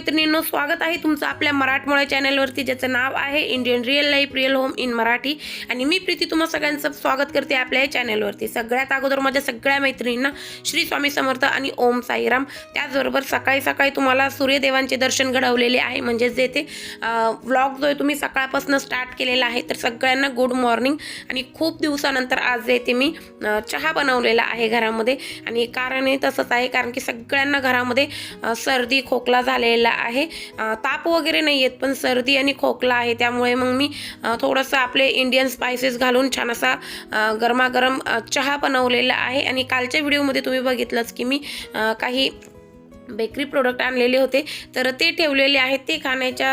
मैत्रिणींनो स्वागत आहे तुमचं आपल्या मराठमोळ्या चॅनलवरती ज्याचं नाव आहे Indian real life real home in Marathi आणि मी प्रीती तुम्हा सगळ्यांचं स्वागत करते आपल्या या चॅनलवरती. सगळ्यात अगोदर माझ्या सगळ्या मैत्रिणींना श्री स्वामी समर्थ आणि ओम साईराम. त्याचबरोबर सकाळी सकाळी तुम्हाला सूर्यदेवांचे दर्शन घडवलेले आहे. म्हणजेच जे ते व्लॉग जो आहे तुम्ही सकाळपासून स्टार्ट केलेला आहे तर सगळ्यांना गुड मॉर्निंग आणि खूप दिवसानंतर आज जे ते मी चहा बनवलेला आहे घरामध्ये. आणि कारण हे तसंच आहे कारण की सगळ्यांना घरामध्ये सर्दी खोकला झालेला आहे. ताप वगैरे नाही येत पण सर्दी आणि खोकला आहे. त्यामुळे मग मी थोडंसं आपले इंडियन स्पायसेस घालून छान असा गरमागरम चहा बनवलेला आहे. आणि कालच्या व्हिडिओमध्ये तुम्ही बघितलंच की मी काही बेकरी प्रोडक्ट आणलेले होते. तर ते ठेवलेले आहेत. ते खाण्याच्या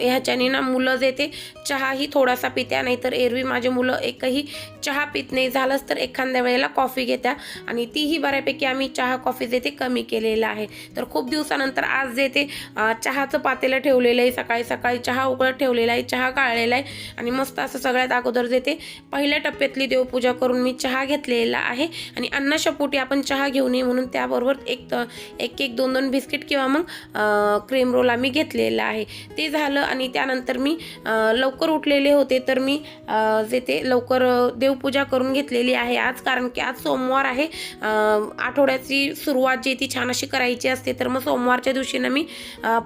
ह्याच्याने ना मुलं जे ते चहाही थोडासा पित्या नाही तर एरवी माझे मुलं एकही चहा पित नाही. झालंच तर एखाद्या वेळेला कॉफी घेत्या. आणि तीही बऱ्यापैकी आम्ही चहा कॉफी जे ते कमी केलेलं आहे. तर खूप दिवसानंतर आज जे ते चहाचं पातेलं ठेवलेलं आहे. सकाळी सकाळी चहा उकळत ठेवलेला आहे. चहा काढलेला आहे. आणि मस्त असं सगळ्यात अगोदर जे ते पहिल्या टप्प्यातली देवपूजा करून मी चहा घेतलेला आहे. आणि अन्नशपोटी आपण चहा घेऊ नये म्हणून त्याबरोबर एक एक एक दोन दोन बिस्किट किंवा मग क्रीम रोल आम्ही घेतलेला आहे. ते झालं आणि त्यानंतर मी लवकर उठलेले होते तर मी जे ते लवकर देवपूजा करून घेतलेली आहे आज. कारण की आज सोमवार आहे. आठवड्याची सुरुवात जी ती छान अशी करायची असते. तर मग सोमवारच्या दिवशी ना मी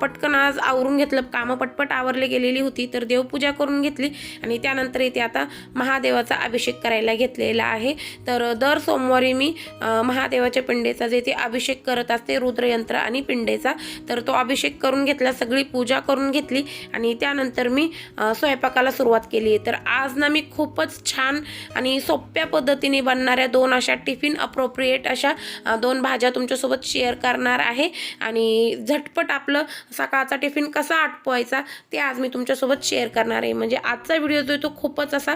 पटकन आज आवरून घेतलं. कामं पटपट आवरले गेलेली होती. तर देवपूजा करून घेतली आणि त्यानंतर इथे आता महादेवाचा अभिषेक करायला घेतलेला आहे. तर दर सोमवारी मी महादेवाच्या पिंडेचा जे ते अभिषेक करत असते रुद्रयंत्र आणि पिंडेचा तर तो अभिषेक करून घेतला सगळी पूजा करून घेतली आणि त्यानंतर मी स्वयंपाकाला सुरुवात केली आहे. तर आज ना मी खूपच छान आणि सोप्या पद्धतीने बनणाऱ्या दोन अशा टिफिन अप्रोप्रिएट अशा दोन भाज्या तुमच्यासोबत शेअर करणार आहे. आणि झटपट आपलं सकाळचा टिफिन कसा आटपवायचा ते आज मी तुमच्यासोबत शेअर करणार आहे. म्हणजे आजचा व्हिडिओ जो आहे तो खूपच असा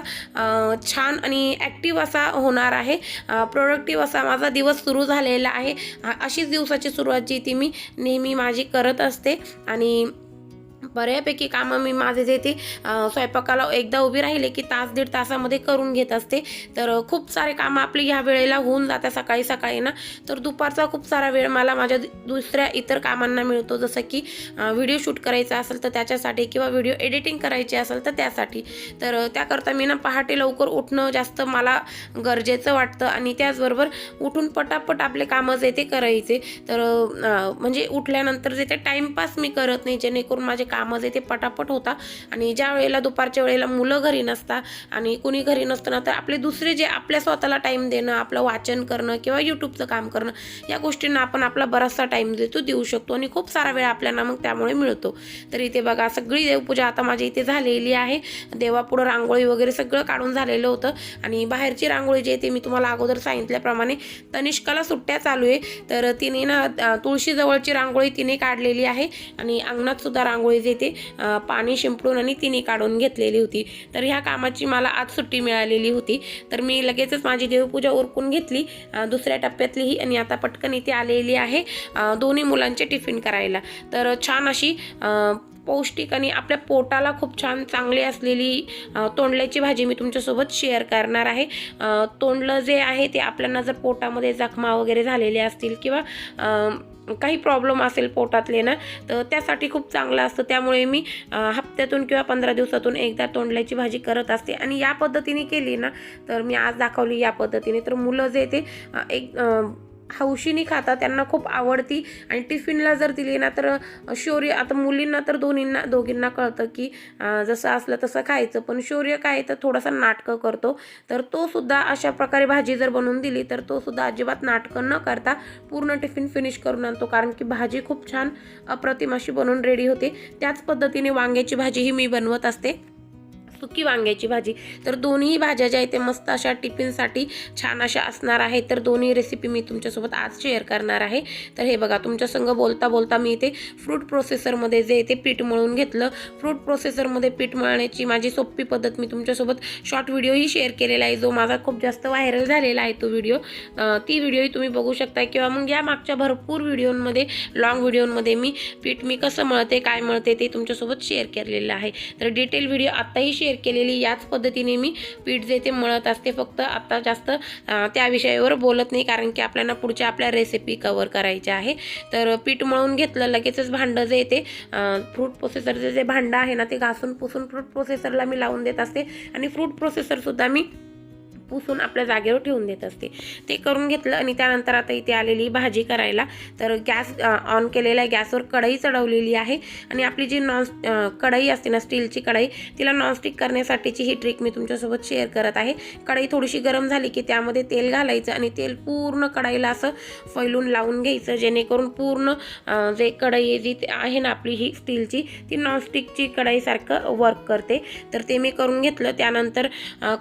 छान आणि ॲक्टिव्ह असा होणार आहे. प्रोडक्टिव्ह असा माझा दिवस सुरू झालेला आहे. अशीच दिवसाची सुरुवात जी ती मी नेहमी माझी करत असते आणि बऱ्यापैकी कामं मी माझे जे ते स्वयंपाकाला एकदा उभी राहिले की तास दीड तासामध्ये करून घेत असते. तर खूप सारे कामं आपले ह्या वेळेला होऊन जातात सकाळी सकाळी ना. तर दुपारचा खूप सारा वेळ मला माझ्या दुसऱ्या इतर कामांना मिळतो. जसं की व्हिडिओ शूट करायचा असेल तर त्याच्यासाठी किंवा व्हिडिओ एडिटिंग करायची असेल तर त्यासाठी. तर त्याकरता मी ना पहाटे लवकर उठणं जास्त मला गरजेचं वाटतं आणि त्याचबरोबर उठून पटापट आपले कामं जे ते करायचे. तर म्हणजे उठल्यानंतर जे ते टाईमपास मी करत नाही जेणेकरून माझे कामं जे ते पटापट होता. आणि ज्या वेळेला दुपारच्या वेळेला मुलं घरी नसतात आणि कुणी घरी नसताना तर आपले दुसरे जे आपल्या स्वतःला टाईम देणं आपलं वाचन करणं किंवा यूट्यूबचं काम करणं या गोष्टींना आपण आपला बराचसा टाईम देतो देऊ शकतो आणि खूप सारा वेळ आपल्याला मग त्यामुळे मिळतो. तर इथे बघा सगळी देवपूजा आता माझी इथे झालेली आहे. देवापुढं रांगोळी वगैरे सगळं काढून झालेलं होतं. आणि बाहेरची रांगोळी जी आहे ती मी तुम्हाला अगोदर सांगितल्याप्रमाणे तनिष्काला सुट्ट्या चालू आहे. तर तिने ना तुळशीजवळची रांगोळी तिने काढलेली आहे. आणि अंगणात सुद्धा रांगोळी जे ते पाणी शिंपडून आणि तिने काढून घेतलेली होती. तर ह्या कामाची मला आज सुट्टी मिळालेली होती. तर मी लगेचच माझी देवपूजा उरकून घेतली. दुसऱ्या टप्प्यातलीही आणि आता पटकन इथे आलेली आहे दोन्ही मुलांचे टिफिन करायला. तर छान अशी पौष्टिक आणि आपल्या पोटाला खूप छान चांगली असलेली तोंडल्याची भाजी मी तुमच्यासोबत शेअर करणार आहे. तोंडलं जे आहे ते आपल्याला जर पोटामध्ये जखमा वगैरे झालेले असतील किंवा काही प्रॉब्लेम असेल पोटातले ना तर त्यासाठी खूप चांगलं असतं. त्यामुळे मी हप्त्यातून किंवा पंधरा दिवसातून एकदा तोंडल्याची भाजी करत असते. आणि या पद्धतीने केली ना तर मी आज दाखवली या पद्धतीने. तर मुलं जे ते एक हौशीने खातात त्यांना खूप आवडती. आणि टिफिनला जर दिली ना तर शौर्य आता मुलींना तर दोन्हींना दोघींना कळतं की जसं असलं तसं खायचं. पण शौर्य काय तर थोडासा नाटकं करतो. तर तो सुद्धा अशा प्रकारे भाजी जर बनवून दिली तर तो सुद्धा अजिबात नाटकं न करता पूर्ण टिफिन फिनिश करून आणतो. कारण की भाजी खूप छान अप्रतिम अशी बनवून रेडी होते. त्याच पद्धतीने वांग्याची भाजीही मी बनवत असते. सुकी वांग्याची भाजी. तर दोन्ही भाज्या ज्या आहेत मस्त अशा टिफिनसाठी छान अशा असणार आहे तर दोन्ही रेसिपी मी तुमच्यासोबत आज शेअर करणार आहे. तर हे बघा तुमच्या संग बोलता बोलता मी इथे फ्रूट प्रोसेसरमध्ये जे ते पीठ मळून घेतलं. फ्रूट प्रोसेसरमध्ये पीठ मळण्याची माझी सोपी पद्धत मी तुमच्यासोबत शॉर्ट व्हिडिओही शेअर केलेला आहे. जो माझा खूप जास्त व्हायरल झालेला आहे तो व्हिडिओ ती व्हिडिओही तुम्ही बघू शकता किंवा मग या मागच्या भरपूर व्हिडिओमध्ये लॉंग व्हिडिओमध्ये मी पीठ मी कसं मळते काय मळते ते तुमच्यासोबत शेअर केलेलं आहे. तर डिटेल व्हिडिओ आत्ताही शेअर शेअर केलेली याच पद्धतीने मी पीठ जे ते मळत असते. फक्त आत्ता जास्त त्या विषयावर बोलत नाही कारण की आपल्याला पुढच्या आपल्या रेसिपी कवर करायच्या आहे. तर पीठ मळून घेतलं लगेचच भांडं जे ते फ्रूट प्रोसेसरचं जे भांडं आहे ना ते घासून पुसून फ्रूट प्रोसेसरला मी लावून देत असते. आणि फ्रूट प्रोसेसरसुद्धा मी पुसून आपल्या जागेवर ठेवून देत असते. ते करून घेतलं आणि त्यानंतर आता इथे आलेली भाजी करायला. तर गॅस ऑन केलेला आहे. गॅसवर कढई चढवलेली आहे. आणि आपली जी नॉन कढई असते ना स्टीलची कढई तिला नॉनस्टिक करण्यासाठीची ही ट्रिक मी तुमच्यासोबत शेअर करत आहे. कढई थोडीशी गरम झाली की त्यामध्ये तेल घालायचं आणि तेल पूर्ण कढईला असं फैलून लावून घ्यायचं जेणेकरून पूर्ण जे कढई जी आहे ना आपली ही स्टीलची ती नॉनस्टिकची कढईसारखं वर्क करते. तर ते मी करून घेतलं. त्यानंतर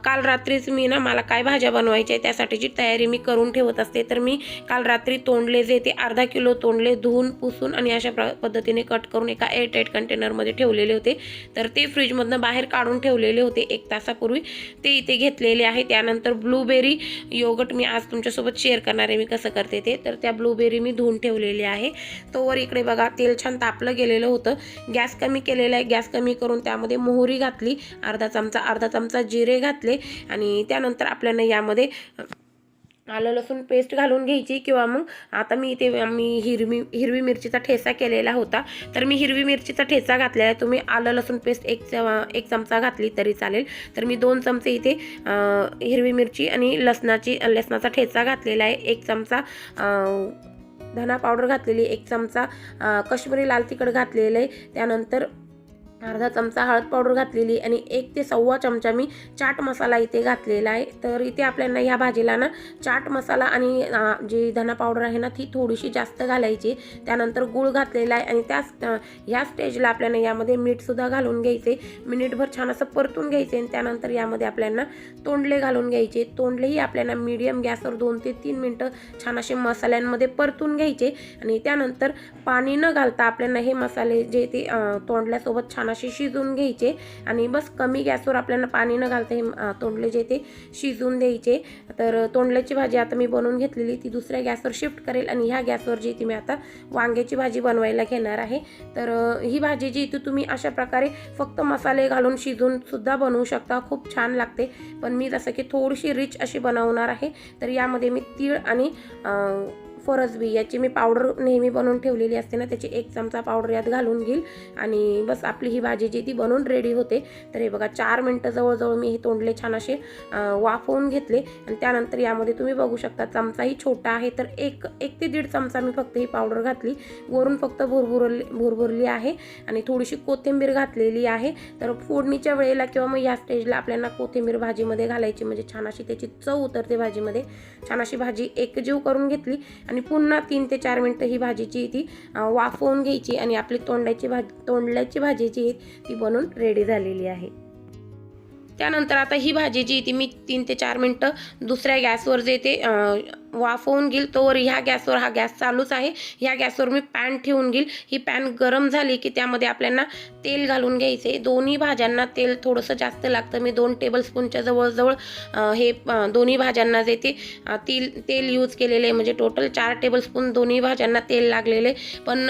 काल रात्रीच मी ना मला मला काय भाज्या बनवायच्या आहे त्यासाठीची तयारी मी करून ठेवत असते तर मी काल रात्री तोंडले जे ते अर्धा किलो तोंडले धुवून पुसून आणि अशा प्र पद्धतीने कट करून एका एअरटाईट कंटेनरमध्ये ठेवलेले होते. तर ते फ्रीजमधनं बाहेर काढून ठेवलेले होते एक तासापूर्वी. ते इथे घेतलेले आहे. त्यानंतर ब्लूबेरी योगट मी आज तुमच्यासोबत शेअर करणार आहे. मी कसं करते ते? तर त्या ब्लूबेरी मी धुवून ठेवलेली आहे. तोवर इकडे बघा तेल छान तापलं गेलेलं होतं. गॅस कमी केलेला आहे. गॅस कमी करून त्यामध्ये मोहरी घातली. अर्धा चमचा अर्धा चमचा जिरे घातले आणि त्यानंतर आपल्याला यामध्ये आलं लसूण पेस्ट घालून घ्यायची किंवा मग आता मी इथे मी हिरवी हिरवी मिरचीचा ठेचा केलेला होता. तर मी हिरवी मिरचीचा ठेचा घातलेला आहे. तुम्ही आलं लसूण पेस्ट एक च- एक चमचा घातली तरी चालेल. तर मी दोन चमचे इथे हिरवी मिरची आणि लसणाची लसणाचा ठेचा घातलेला आहे. एक चमचा धना पावडर घातलेली एक चमचा कश्मीरी लाल तिखट घातलेलं आहे. त्यानंतर अर्धा चमचा हळद पावडर घातलेली आणि एक ते सव्वा चमचा मी चाट मसाला इथे घातलेला आहे. तर इथे आपल्याला ह्या भाजीला ना चाट मसाला आणि जी धना पावडर आहे ना ती थोडीशी जास्त घालायची. त्यानंतर गूळ घातलेला आहे आणि त्याच ह्या स्टेजला आपल्याला यामध्ये मीठसुद्धा घालून घ्यायचे. मिनिटभर छान असं परतून घ्यायचे आणि त्यानंतर यामध्ये आपल्याला तोंडले घालून घ्यायचे. तोंडलेही आपल्याला मीडियम गॅसवर दोन ते तीन मिनटं छान असे मसाल्यांमध्ये परतून घ्यायचे आणि त्यानंतर पाणी न घालता आपल्याला हे मसाले जे ते तोंडल्यासोबत छान असे शिजवून घ्यायचे आणि बस कमी गॅसवर आपल्याला पाणी न घालता हे तोंडले जे ते शिजून द्यायचे. तर तोंडल्याची भाजी आता मी बनवून घेतलेली ती दुसऱ्या गॅसवर शिफ्ट करेल आणि ह्या गॅसवर जी ती मी आता वांग्याची भाजी बनवायला घेणार आहे. तर ही भाजी जी ती तुम्ही अशा प्रकारे फक्त मसाले घालून शिजूनसुद्धा बनवू शकता. खूप छान लागते. पण मी जसं की थोडीशी रिच अशी बनवणार आहे. तर यामध्ये मी तीळ आणि फरसबी याची मी पावडर नेहमी बनवून ठेवलेली असते ना त्याची एक चमचा पावडर यात घालून घेईल. आणि बस आपली ही भाजी जी ती बनवून रेडी होते. तर हे बघा चार मिनटं जवळजवळ मी हे तोंडले छान असे वाफवून घेतले. आणि त्यानंतर यामध्ये तुम्ही बघू शकता चमचाही छोटा आहे. तर एक एक ते दीड चमचा मी फक्त ही पावडर घातली. वरून फक्त भुरभुरली भुरभुरली आहे. आणि थोडीशी कोथिंबीर घातलेली आहे. तर फोडणीच्या वेळेला किंवा मग या स्टेजला आपल्याला कोथिंबीर भाजीमध्ये घालायची म्हणजे छान अशी त्याची चव उतरते भाजीमध्ये. छान अशी भाजी एकजीव करून घेतली. आणि आणि पुन्हा तीन ते चार मिनटं ही भाजीची ती वाफवून घ्यायची आणि आपली तोंडाची भाजी तोंडल्याची भाजी जी आहे ती बनवून रेडी झालेली आहे. त्यानंतर आता ही भाजी जी आहे ती मी तीन ते चार मिनटं दुसऱ्या गॅसवर जे ते वाफ होऊन घेईल तोवर ह्या गॅसवर हा गॅस चालूच आहे. ह्या गॅसवर मी पॅन ठेवून घेईल. ही पॅन गरम झाली की त्यामध्ये आपल्याला तेल घालून घ्यायचे. दोन्ही भाज्यांना तेल थोडंसं जास्त लागतं. मी दोन टेबलस्पूनच्या जवळजवळ हे दोन्ही भाज्यांना जे ते तेल तेल यूज केलेले आहे. म्हणजे टोटल चार टेबलस्पून दोन्ही भाज्यांना तेल लागलेले पण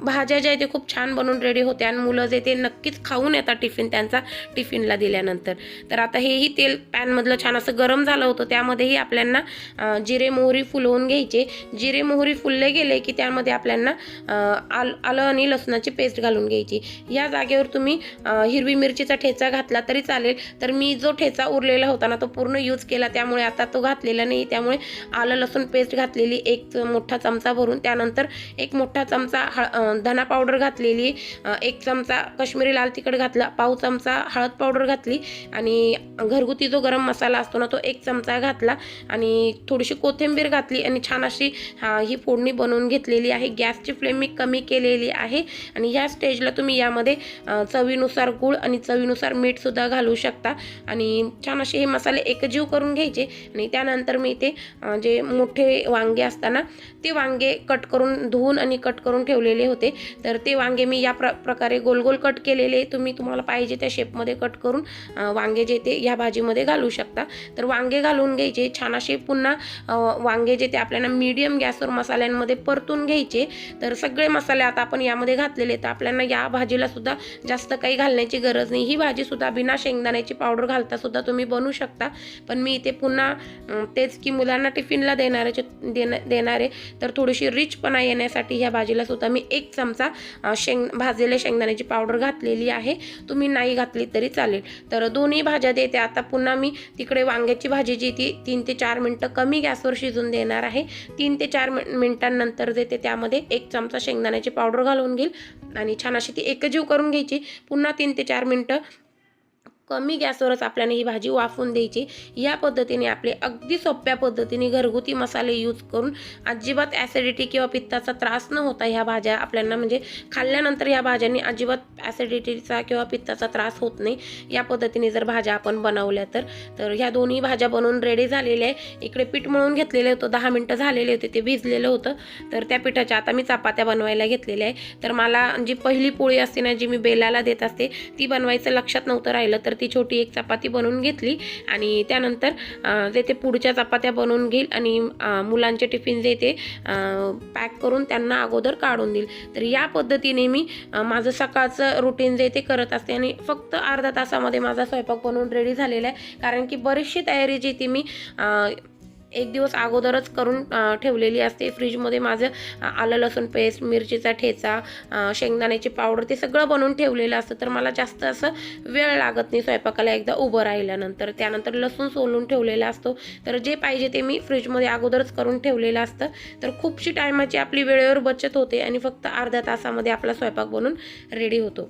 भाज्या ज्या आहेत ते खूप छान बनून रेडी होत्या आणि मुलं जे ते नक्कीच खाऊन येतात टिफिन त्यांचा टिफिनला दिल्यानंतर. तर आता हेही तेल पॅनमधलं छान असं गरम झालं होतं. त्यामध्येही आपल्याला जिरे मोहरी फुलवून घ्यायचे. जिरे मोहरी फुलले गेले की त्यामध्ये आपल्याला आल आलं आणि लसणाची पेस्ट घालून घ्यायची. या जागेवर तुम्ही हिरवी मिरचीचा ठेचा घातला तरी चालेल. तर मी जो ठेचा उरलेला होता ना तो पूर्ण यूज केला. त्यामुळे आता तो घातलेला नाही. त्यामुळे आलं लसूण पेस्ट घातलेली एक मोठा चमचा भरून. त्यानंतर एक मोठा चमचा हळ धना पावडर घातलेली एक चमचा कश्मीरी लाल तिखट घातला पाव चमचा हळद पावडर घातली आणि घरगुती जो गरम मसाला असतो ना तो एक चमचा घातला आणि थोडीशी कोथिंबीर कोथिंबीर घातली आणि छान अशी हा, ही फोडणी बनवून घेतलेली आहे. गॅसची फ्लेम मी कमी केलेली आहे आणि ह्या स्टेजला तुम्ही यामध्ये चवीनुसार गूळ आणि चवीनुसार मीठसुद्धा घालू शकता. आणि छान असे हे मसाले एकजीव करून घ्यायचे आणि त्यानंतर मी ते जे मोठे वांगे असताना ते वांगे कट करून धुवून आणि कट करून ठेवलेले होते. तर ते वांगे मी या प्र प्रकारे गोल गोल कट केलेले तुम्ही तुम्हाला पाहिजे त्या शेपमध्ये कट करून वांगे जे ते ह्या भाजीमध्ये घालू शकता. तर वांगे घालून घ्यायचे. छान असे पुन्हा वांगे जे ते आपल्याला मीडियम गॅसवर मसाल्यांमध्ये परतून घ्यायचे. तर सगळे मसाले आता आपण यामध्ये घातलेले तर आपल्याला या भाजीला सुद्धा जास्त काही घालण्याची गरज नाही. ही भाजी सुद्धा बिना शेंगदाण्याची पावडर घालता सुद्धा तुम्ही बनवू शकता. पण मी इथे पुन्हा तेच की मुलांना टिफिनला देणाऱ्याचे देणं देणारे. तर थोडीशी रिचपणा येण्यासाठी ह्या भाजीला सुद्धा मी एक चमचा शेंग भाजलेल्या शेंगदाण्याची पावडर घातलेली आहे. तुम्ही नाही घातली तरी चालेल. तर दोन्ही भाज्या देते. आता पुन्हा मी तिकडे वांग्याची भाजी जी ती तीन ते चार मिनटं कमी गॅसवर शिजून देणार आहे. तीन ते चार मिनिटांनंतर जे देते त्यामध्ये एक चमचा शेंगदाण्याची पावडर घालून घेईल. आणि छान अशी ती एकजीव करून घ्यायची. पुन्हा तीन ते चार मिनटं कमी गॅसवरच आपल्याला ही भाजी वाफवून द्यायची. या पद्धतीने आपले अगदी सोप्या पद्धतीने घरगुती मसाले यूज करून अजिबात ॲसिडिटी किंवा पित्ताचा त्रास न होता ह्या भाज्या आपल्याला म्हणजे खाल्ल्यानंतर या भाज्यांनी अजिबात ॲसिडिटीचा किंवा पित्ताचा त्रास होत नाही. या पद्धतीने जर भाज्या आपण बनवल्या तर तर ह्या दोन्ही भाज्या बनवून रेडी झालेल्या आहे. इकडे पीठ मळून घेतलेलं होतं दहा मिनटं झालेले होते ते भिजलेलं होतं. तर त्या पिठाच्या आता मी चपात्या बनवायला घेतलेल्या आहे तर मला जी पहिली पोळी असते ना जी मी बेलाला देत असते ती बनवायचं लक्षात नव्हतं राहिलं. तर ती छोटी एक चपाती बनवून घेतली आणि त्यानंतर जे ते पुढच्या चपात्या बनवून घेईल आणि मुलांचे टिफिन जे ते पॅक करून त्यांना अगोदर काढून देईल. तर या पद्धतीने मी माझं सकाळचं रुटीन जे ते करत असते आणि फक्त अर्धा तासामध्ये माझा स्वयंपाक बनवून रेडी झालेला आहे. कारण की बरीचशी तयारी जी ती मी एक दिवस अगोदरच करून ठेवलेली असते. फ्रीजमध्ये माझं आलं लसूण पेस्ट मिरचीचा ठेचा शेंगदाण्याची पावडर ते सगळं बनवून ठेवलेलं असतं. तर मला जास्त असं वेळ लागत नाही स्वयंपाकाला एकदा उभं राहिल्यानंतर. त्यानंतर लसूण सोलून ठेवलेला असतो. तर जे पाहिजे ते मी फ्रीजमध्ये अगोदरच करून ठेवलेलं असतं. तर खूपशी टायमाची आपली वेळेवर बचत होते आणि फक्त अर्ध्या तासामध्ये आपला स्वयंपाक बनून रेडी होतो.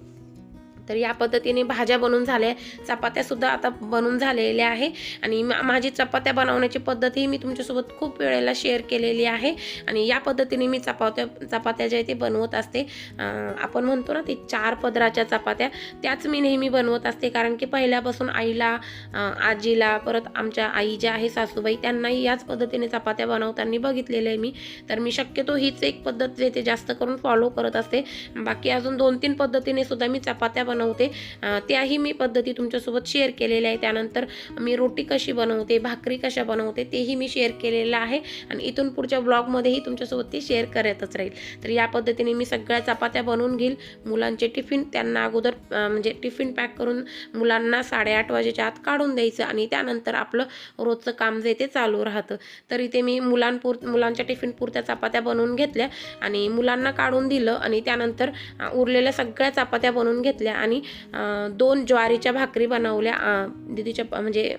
तर या पद्धतीने भाज्या बनवून झाल्या. चपात्यासुद्धा आता बनवून झालेल्या आहे. आणि मा- माझी चपात्या बनवण्याची पद्धतही मी तुमच्यासोबत खूप वेळेला शेअर केलेली आहे. आणि या पद्धतीने मी चपात्या चपात्या ज्या आहे ते बनवत असते. आपण म्हणतो ना ते चार पदराच्या चपात्या. त्याच मी नेहमी बनवत असते. कारण की पहिल्यापासून आईला आजीला परत आमच्या आई ज्या आहे सासूबाई त्यांनाही याच पद्धतीने चपात्या बनवताना बघितलेलं आहे मी. तर मी शक्यतो हीच एक पद्धत जे ते जास्त करून फॉलो करत असते. बाकी अजून दोन तीन पद्धतीने सुद्धा मी चपात्या बनवते. त्याही मी पद्धती तुमच्यासोबत शेअर केलेल्या आहे त्यानंतर मी रोटी कशी बनवते भाकरी कशा बनवते तेही मी शेअर केलेलं आहे. आणि इथून पुढच्या ब्लॉगमध्येही तुमच्यासोबत ते शेअर करतच राहील. तर या पद्धतीने मी सगळ्या चपात्या बनवून घेईल. मुलांचे टिफिन त्यांना अगोदर म्हणजे टिफिन पॅक करून मुलांना साडेआठ वाजेच्या आत काढून द्यायचं आणि त्यानंतर आपलं रोजचं काम जे ते चालू राहतं. तर इथे मी मुलांपुर मुलांच्या टिफिन पुरत्या चपात्या बनवून घेतल्या आणि मुलांना काढून दिलं आणि त्यानंतर उरलेल्या सगळ्या चपात्या बनवून घेतल्या आणि आणि दोन ज्वारीच्या भाकरी बनवल्या दिदीच्या दीदीच्या म्हणजे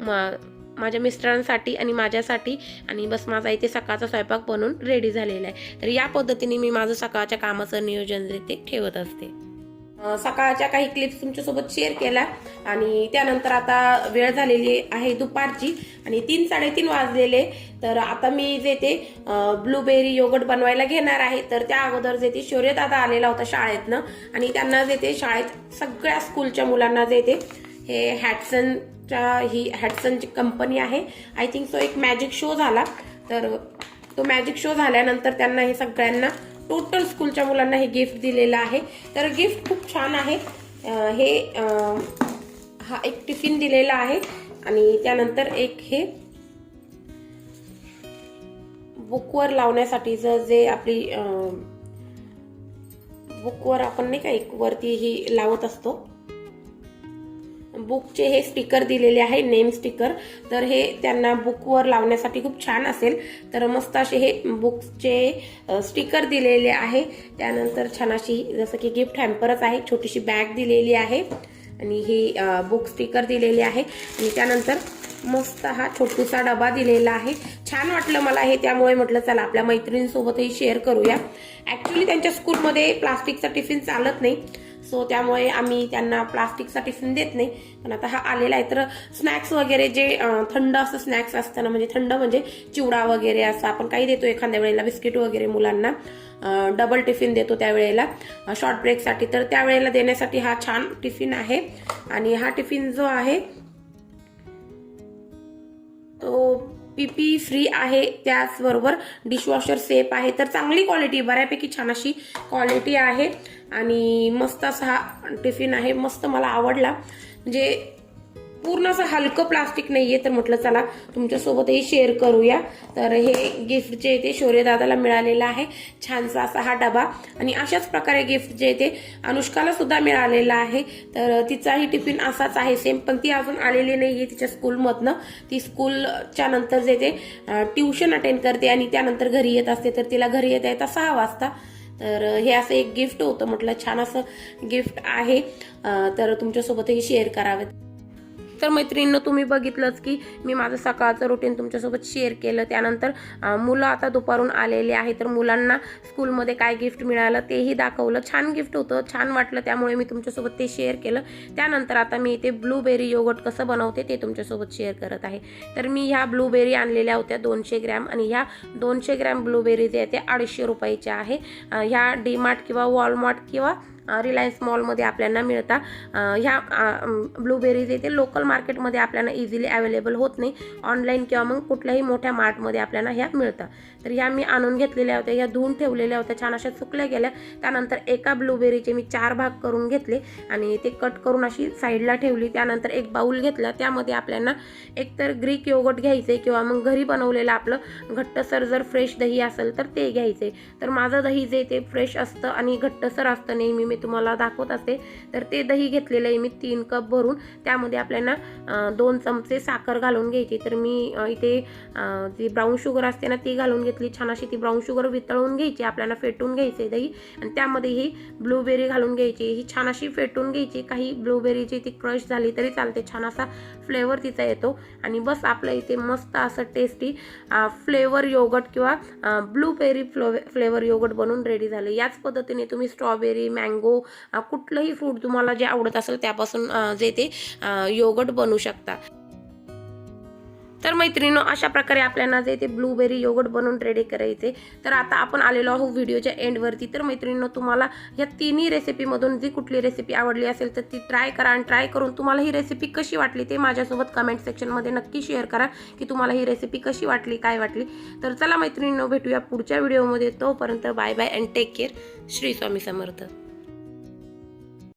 म- माझ्या मिस्टरांसाठी आणि माझ्यासाठी. आणि बस माझा इथे सकाळचा स्वयंपाक बनवून रेडी झालेला आहे. तर या पद्धतीने मी माझं सकाळच्या कामाचं नियोजन देते ते ठेवत असते. सकाळच्या काही क्लिप्स तुमच्यासोबत शेअर केल्या. आणि त्यानंतर आता वेळ झालेली आहे दुपारची. आणि तीन साडेतीन वाजलेले. तर आता मी जे ते ब्लूबेरी योगट बनवायला घेणार आहे. तर त्या अगोदर जे ते शौर्यदादा आलेला होता शाळेतनं. आणि त्यांना जे ते शाळेत सगळ्या स्कूलच्या मुलांना जे ते हे हॅटसनच्या ही हॅटसनची कंपनी आहे. आय थिंक सो एक मॅजिक शो झाला. तर तो मॅजिक शो झाल्यानंतर त्यांना हे सगळ्यांना टोटल स्कूलच्या मुलांना हे गिफ्ट दिलेलं आहे. तर गिफ्ट खूप छान आहे. हे हा एक टिफिन दिलेला आहे. आणि त्यानंतर एक हे बुकवर लावण्यासाठीचं जे आपली बुकवर आपण नाही का एक वरती ही लावत असतो. बुकचे हे स्टिकर दिलेले आहे नेम स्टिकर तर हे त्यांना बुकवर लावण्यासाठी खूप छान असेल. तर मस्त असे हे बुक्सचे स्टिकर दिलेले आहे. त्यानंतर छान अशी जसं की गिफ्ट हॅम्परच आहे छोटीशी बॅग दिलेली आहे. आणि ही बुक स्टिकर दिलेली आहे. आणि त्यानंतर मस्त हा छोटूसा डबा दिलेला आहे. छान वाटलं मला हे त्यामुळे म्हटलं चला आपल्या मैत्रिणींसोबतही शेअर करूया. ॲक्च्युली त्यांच्या स्कूलमध्ये प्लास्टिकचा टिफिन चालत नाही. सो त्यामुळे आम्ही त्यांना प्लास्टिकचा टिफिन देत नाही. पण आता हा आलेला आहे. तर स्नॅक्स वगैरे जे थंड असं स्नॅक्स असताना म्हणजे थंड म्हणजे चिवडा वगैरे असं आपण काही देतो एखाद्या वेळेला बिस्किट वगैरे मुलांना. डबल टिफिन देतो त्यावेळेला शॉर्ट ब्रेकसाठी तर त्यावेळेला देण्यासाठी हा छान टिफिन आहे. आणि हा टिफिन जो आहे तो पीपी फ्री आहे. त्याचबरोबर डिशवॉशर सेफ आहे. तर चांगली क्वालिटी बऱ्यापैकी छान अशी क्वालिटी आहे. आणि मस्त असा हा टिफिन आहे मस्त मला आवडला. म्हणजे पूर्ण असं हलकं प्लास्टिक नाही आहे तर म्हटलं चला तुमच्यासोबतही शेअर करूया. तर हे गिफ्ट जे येते शौर्यदादाला मिळालेलं आहे. छानसा असा हा डबा. आणि अशाच प्रकारे गिफ्ट जे येते अनुष्काला सुद्धा मिळालेलं आहे. तर तिचाही टिफिन असाच आहे सेम पण ती अजून आलेली नाही आहे तिच्या स्कूलमधनं ती स्कूलच्या नंतर जे ते ट्युशन अटेंड करते आणि त्यानंतर घरी येत असते. तर तिला घरी येता येता सहा वाजता तर हे असं एक गिफ्ट होतं. म्हटलं छान असं गिफ्ट आहे. तर तुमच्यासोबतही शेअर करावेत. तर मैत्रिणीनं तुम्ही बघितलंच की मी माझं सकाळचं रुटीन तुमच्यासोबत शेअर केलं. त्यानंतर मुलं आता दुपारून आलेले आहे तर मुलांना स्कूलमध्ये काय गिफ्ट मिळालं तेही दाखवलं. छान गिफ्ट होतं छान वाटलं. त्यामुळे मी तुमच्यासोबत ते शेअर केलं. त्यानंतर आता मी इथे ब्लूबेरी योगट कसं बनवते ते तुमच्यासोबत शेअर करत आहे. तर मी ह्या ब्लूबेरी आणलेल्या होत्या दोनशे ग्रॅम आणि ह्या दोनशे ग्रॅम ब्लूबेरी जे आहे ते अडीचशे रुपयाच्या आहे. ह्या डीमार्ट किंवा वॉलमार्ट किंवा रिलायन्स मॉलमध्ये आपल्याला मिळता. ह्या ब्लूबेरीज येते. लोकल मार्केटमध्ये आपल्याला इझिली अवेलेबल होत नाही. ऑनलाईन किंवा मग कुठल्याही मोठ्या मार्टमध्ये आपल्याला ह्या मिळतात. तर ह्या मी आणून घेतलेल्या होत्या ह्या धुवून ठेवलेल्या होत्या छान अशा सुकल्या गेल्या. त्यानंतर एका ब्लूबेरीचे मी चार भाग करून घेतले आणि ते कट करून अशी साईडला ठेवली. त्यानंतर एक बाऊल घेतला. त्यामध्ये आपल्याला एकतर ग्रीक योगट घ्यायचे किंवा मग घरी बनवलेलं आपलं घट्टसर जर फ्रेश दही असेल तर ते घ्यायचे तर माझं दही जे ते फ्रेश असतं आणि घट्टसर असतं नेहमी मी तुम्हाला दाखवत असते. तर ते दही घेतलेलं आहे मी तीन कप भरून. त्यामध्ये आपल्याला दोन चमचे साखर घालून घ्यायची. तर मी इथे जी ब्राऊन शुगर असते ना ती घालून घेतली छान अशी ती ब्राऊन शुगर वितळून घ्यायची आपल्याला फेटून घ्यायचे दही. आणि त्यामध्ये ही ब्लूबेरी घालून घ्यायची. ही छान अशी फेटून घ्यायची. काही ब्लूबेरीची ती क्रश झाली तरी चालते. छान असा फ्लेवर तिचा येतो. आणि बस आपल्या इथे मस्त असं टेस्टी फ्लेवर योगट किंवा ब्लूबेरी फ्लोवे फ्लेवर योगट बनून रेडी झाले. याच पद्धतीने तुम्ही स्ट्रॉबेरी मँगो कुठलंही फ्रूट तुम्हाला जे आवडत असेल त्यापासून जे ते योगट बनवू शकता. तर मैत्रिणीनो अशा प्रकारे आपल्याला जे ते ब्लूबेरी योगट बनवून रेडी करायचे. तर आता आपण आलेलो आहोत व्हिडिओच्या एंडवरती तर मैत्रिणीनो तुम्हाला या तिन्ही रेसिपीमधून जी कुठली रेसिपी आवडली असेल तर ती ट्राय करा आणि ट्राय करून तुम्हाला ही रेसिपी कशी वाटली ते माझ्यासोबत कमेंट सेक्शनमध्ये नक्की शेअर करा की तुम्हाला ही रेसिपी कशी वाटली काय वाटली. तर चला मैत्रिणींनो भेटूया पुढच्या व्हिडिओमध्ये तोपर्यंत bye bye and take care Shri Swami Samarth.